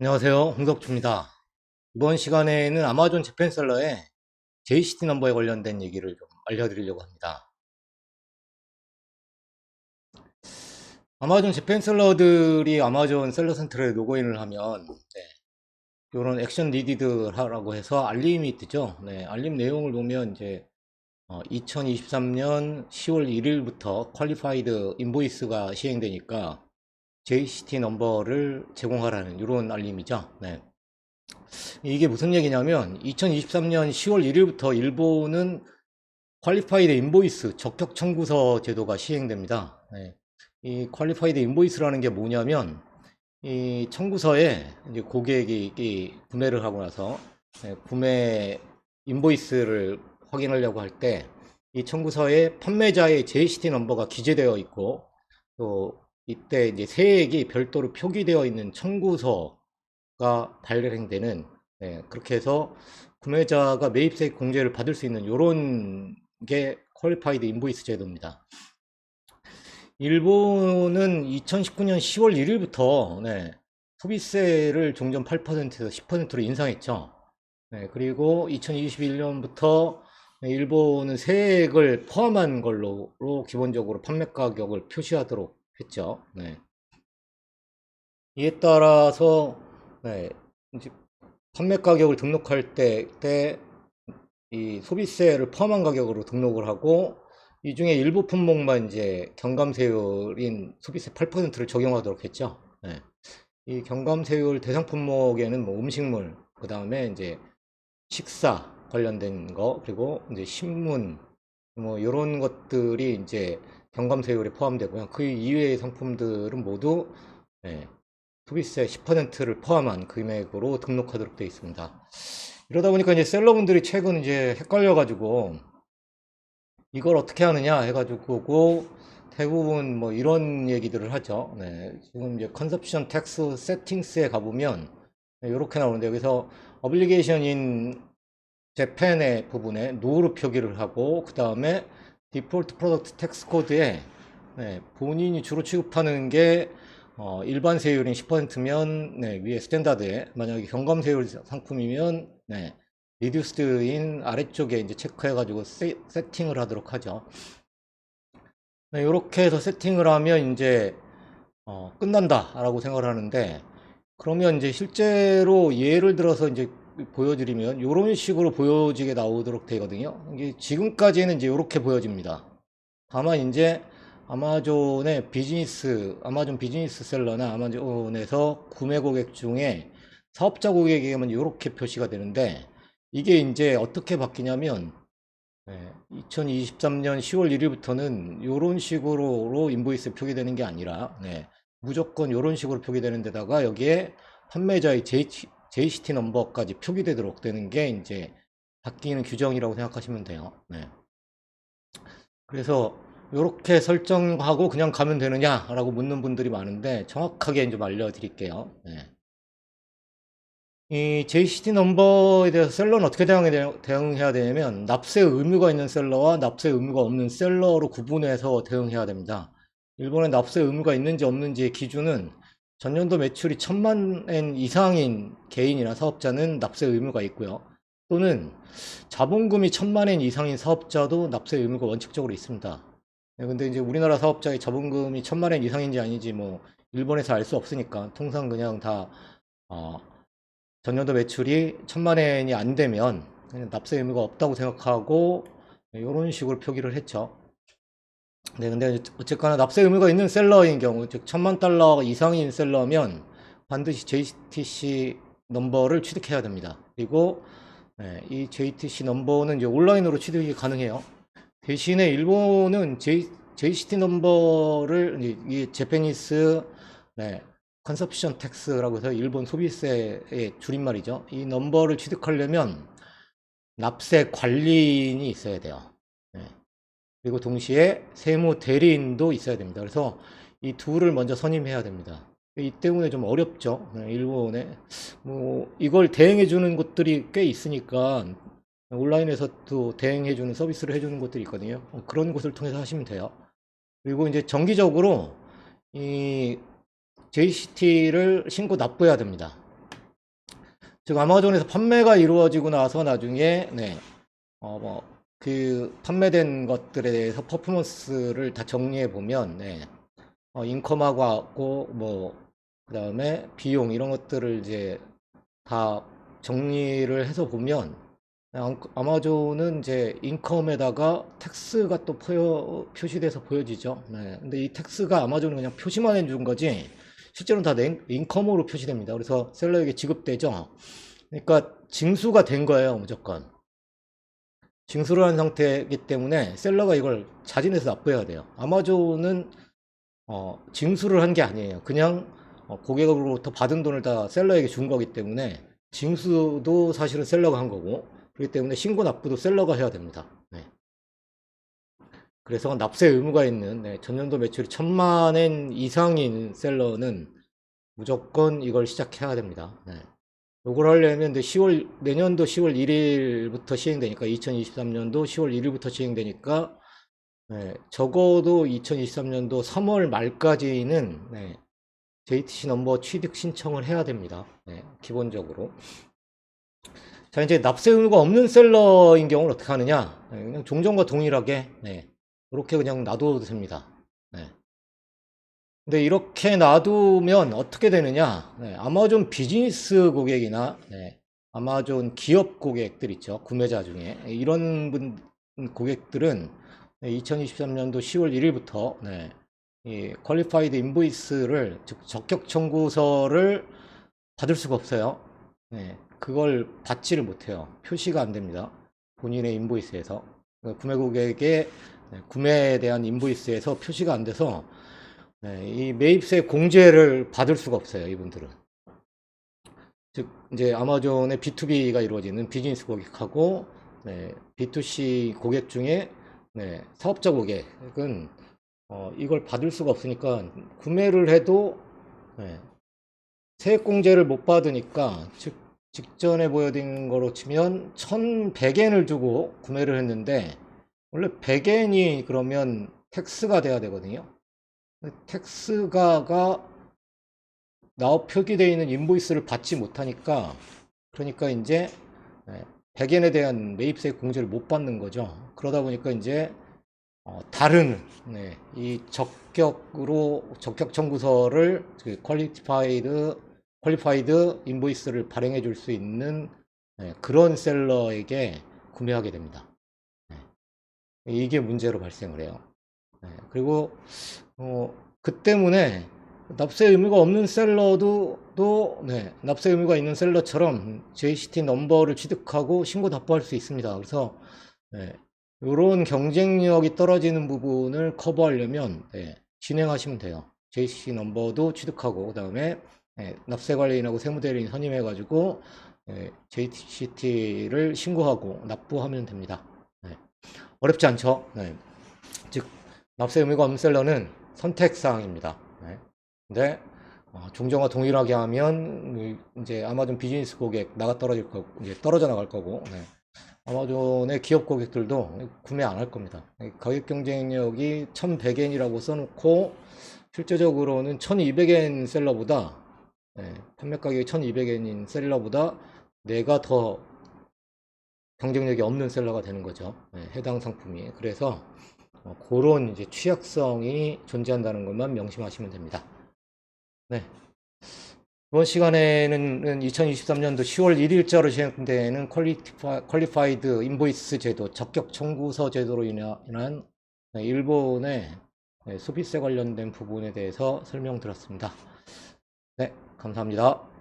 안녕하세요. 홍석주입니다. 이번 시간에는 아마존 재팬셀러의 JCT 넘버에 관련된 얘기를 좀 알려드리려고 합니다. 아마존 재팬셀러들이 아마존 셀러 센터에 로그인을 하면 이런 액션 니디드라고 해서 알림이 뜨죠. 네, 알림 내용을 보면 이제 2023년 10월 1일부터 퀄리파이드 인보이스가 시행되니까 JCT 넘버를 제공하라는 이런 알림이죠. 네. 이게 무슨 얘기냐면 2023년 10월 1일부터 일본은 퀄리파이드 인보이스 적격 청구서 제도가 시행됩니다. 네. 이 퀄리파이드 인보이스라는 게 뭐냐면 이 청구서에 이제 고객이 이 구매를 하고 나서 네, 구매 인보이스를 확인하려고 할 때 이 청구서에 판매자의 JCT 넘버가 기재되어 있고 또 이때 이제 세액이 별도로 표기되어 있는 청구서가 발행되는 네, 그렇게 해서 구매자가 매입세액 공제를 받을 수 있는 이런 게 퀄리파이드 인보이스 제도입니다. 일본은 2019년 10월 1일부터 네, 소비세를 종전 8%에서 10%로 인상했죠. 네, 그리고 2021년부터 일본은 세액을 포함한 걸로 기본적으로 판매 가격을 표시하도록 했죠. 네. 이에 따라서 네, 이제 판매 가격을 등록할 때, 때 이 소비세를 포함한 가격으로 등록을 하고 이 중에 일부 품목만 이제 경감세율인 소비세 8%를 적용하도록 했죠. 네. 이 경감세율 대상 품목에는 뭐 음식물, 그 다음에 이제 식사 관련된 거, 그리고 이제 신문, 뭐 이런 것들이 이제 경감 세율에 포함되고요. 그 이외의 상품들은 모두 네, 소비세 10%를 포함한 금액으로 등록하도록 되어 있습니다. 이러다 보니까 이제 셀러분들이 최근 이제 헷갈려가지고 이걸 어떻게 하느냐 해가지고 대부분 뭐 이런 얘기들을 하죠. 네, 지금 이제 컨셉션 텍스 세팅스에 가보면 이렇게 나오는데 여기서 어블리게이션인 재팬의 부분에 노로 표기를 하고 그 다음에 디폴트 프로덕트 텍스 코드에 네, 본인이 주로 취급하는 게 어, 일반 세율인 10%면 네, 위에 스탠다드에 만약에 경감 세율 상품이면 네, 리듀스드인 아래쪽에 이제 체크해 가지고 세, 팅을 하도록 하죠. 네, 이렇게 해서 세팅을 하면 이제 어, 끝난다라고 생각을 하는데 그러면 이제 실제로 예를 들어서 이제 보여드리면 이런 식으로 보여지게 나오도록 되거든요. 이게 지금까지는 이제 이렇게 보여집니다. 다만 이제 아마존의 비즈니스, 아마존 비즈니스 셀러나 아마존에서 구매 고객 중에 사업자 고객에게만 이렇게 표시가 되는데 이게 이제 어떻게 바뀌냐면 2023년 10월 1일부터는 이런 식으로 인보이스 표기되는 게 아니라 네, 무조건 이런 식으로 표기되는 데다가 여기에 판매자의 JCT 넘버까지 표기되도록 되는 게 이제 바뀌는 규정이라고 생각하시면 돼요. 네. 그래서 이렇게 설정하고 그냥 가면 되느냐라고 묻는 분들이 많은데 정확하게 좀 알려드릴게요. 네. 이 JCT 넘버에 대해서 셀러는 어떻게 대응해야 되냐면 납세 의무가 있는 셀러와 납세 의무가 없는 셀러로 구분해서 대응해야 됩니다. 일본에 납세 의무가 있는지 없는지의 기준은 전년도 매출이 천만 엔 이상인 개인이나 사업자는 납세 의무가 있고요. 또는 자본금이 천만 엔 이상인 사업자도 납세 의무가 원칙적으로 있습니다. 네, 근데 이제 우리나라 사업자의 자본금이 천만 엔 이상인지 아닌지 뭐 일본에서 알 수 없으니까 통상 그냥 다 어, 전년도 매출이 천만 엔이 안 되면 납세 의무가 없다고 생각하고 이런 식으로 표기를 했죠. 네, 근데 어쨌거나 납세 의무가 있는 셀러인 경우, 즉 천만 달러 이상인 셀러면 반드시 JTC 넘버를 취득해야 됩니다. 그리고 네, 이 JTC 넘버는 이제 온라인으로 취득이 가능해요. 대신에 일본은 J, JCT 넘버를 이 제페니스 네, 컨섭션 텍스라고 해서 일본 소비세의 줄임말이죠. 이 넘버를 취득하려면 납세 관리인이 있어야 돼요. 네. 그리고 동시에 세무 대리인도 있어야 됩니다. 그래서 이 둘을 먼저 선임해야 됩니다. 이 때문에 좀 어렵죠. 네, 일본에 뭐 이걸 대행해 주는 곳들이 꽤 있으니까 온라인에서 또 대행해 주는 서비스를 해 주는 곳들이 있거든요. 그런 곳을 통해서 하시면 돼요. 그리고 이제 정기적으로 이 JCT를 신고 납부해야 됩니다. 즉 아마존에서 판매가 이루어지고 나서 나중에 네, 어, 뭐, 그 판매된 것들에 대해서 퍼포먼스를 다 정리해 보면 네, 어, 인컴하고 하고 뭐 그다음에 비용 이런 것들을 이제 다 정리를 해서 보면 아- 아마존은 이제 인컴에다가 텍스가 또 포여, 표시돼서 보여지죠. 네. 근데 이 텍스가 아마존은 그냥 표시만 해준 거지 실제로는 다 네- 인컴으로 표시됩니다. 그래서 셀러에게 지급되죠. 그러니까 징수가 된 거예요, 무조건. 징수를 한 상태이기 때문에 셀러가 이걸 자진해서 납부해야 돼요. 아마존은 어, 징수를 한 게 아니에요. 그냥 어, 고객으로부터 받은 돈을 다 셀러에게 준 거기 때문에 징수도 사실은 셀러가 한 거고 그렇기 때문에 신고 납부도 셀러가 해야 됩니다. 네. 그래서 납세 의무가 있는 네, 전년도 매출이 천만 엔 이상인 셀러는 무조건 이걸 시작해야 됩니다. 네. 요걸 하려면 이제 10월 내년도 10월 1일부터 시행되니까 2023년도 10월 1일부터 시행되니까 네, 적어도 2023년도 3월 말까지는 네, JTC 넘버 취득 신청을 해야 됩니다. 네, 기본적으로. 자, 이제 납세 의무가 없는 셀러인 경우는 어떻게 하느냐? 네, 그냥 종전과 동일하게, 네, 이렇게 그냥 놔둬도 됩니다. 네. 근데 이렇게 놔두면 어떻게 되느냐? 네, 아마존 비즈니스 고객이나, 네, 아마존 기업 고객들 있죠. 구매자 중에. 네, 이런 분, 고객들은 2023년도 10월 1일부터, 네, 이 퀄리파이드 인보이스를 즉 적격 청구서를 받을 수가 없어요. 네, 그걸 받지를 못해요. 표시가 안 됩니다. 본인의 인보이스에서 그러니까 구매 고객의 네, 구매에 대한 인보이스에서 표시가 안 돼서 네, 이 매입세 공제를 받을 수가 없어요. 이분들은 즉 이제 아마존의 B2B가 이루어지는 비즈니스 고객하고 네, B2C 고객 중에 네, 사업자 고객은 어, 이걸 받을 수가 없으니까 구매를 해도 네, 세액 공제를 못 받으니까 즉 직전에 보여드린 거로 치면 1100엔을 주고 구매를 했는데 원래 100엔이 그러면 텍스가 돼야 되거든요. 텍스가가 나와 표기되어 있는 인보이스를 받지 못하니까 그러니까 이제 100엔에 대한 매입세 공제를 못 받는 거죠. 그러다 보니까 이제 어, 다른 네, 이 적격으로 적격 청구서를 그 퀄리파이드 퀄리파이드 인보이스를 발행해 줄 수 있는 네, 그런 셀러에게 구매하게 됩니다. 네. 이게 문제로 발생을 해요. 네, 그리고 어, 그 때문에 납세 의무가 없는 셀러도 또 네, 납세 의무가 있는 셀러처럼 JCT 넘버를 취득하고 신고 납부할 수 있습니다. 그래서 네, 이런 경쟁력이 떨어지는 부분을 커버하려면 네, 진행하시면 돼요. JCT 넘버도 취득하고 그다음에 네, 납세 관리인하고 세무 대리인 선임해 가지고 네, JCT를 신고하고 납부하면 됩니다. 네, 어렵지 않죠? 네. 즉 납세 의무가 없는 셀러는 선택 사항입니다. 네. 근데 어, 종전과 동일하게 하면 이제 아마존 비즈니스 고객 나가 떨어질 거고 이제 떨어져 나갈 거고 네. 아마존의 기업 고객들도 구매 안 할 겁니다. 가격 경쟁력이 1100엔이라고 써놓고 실제적으로는 1200엔 셀러보다 네, 판매 가격이 1200엔인 셀러보다 내가 더 경쟁력이 없는 셀러가 되는 거죠. 네, 해당 상품이. 그래서 어, 그런 이제 취약성이 존재한다는 것만 명심하시면 됩니다. 네. 이번 시간에는 2023년도 10월 1일자로 시행되는 퀄리티파, 퀄리파이드 인보이스 제도, 적격 청구서 제도로 인한 네, 일본의 네, 소비세 관련된 부분에 대해서 설명드렸습니다. 네, 감사합니다.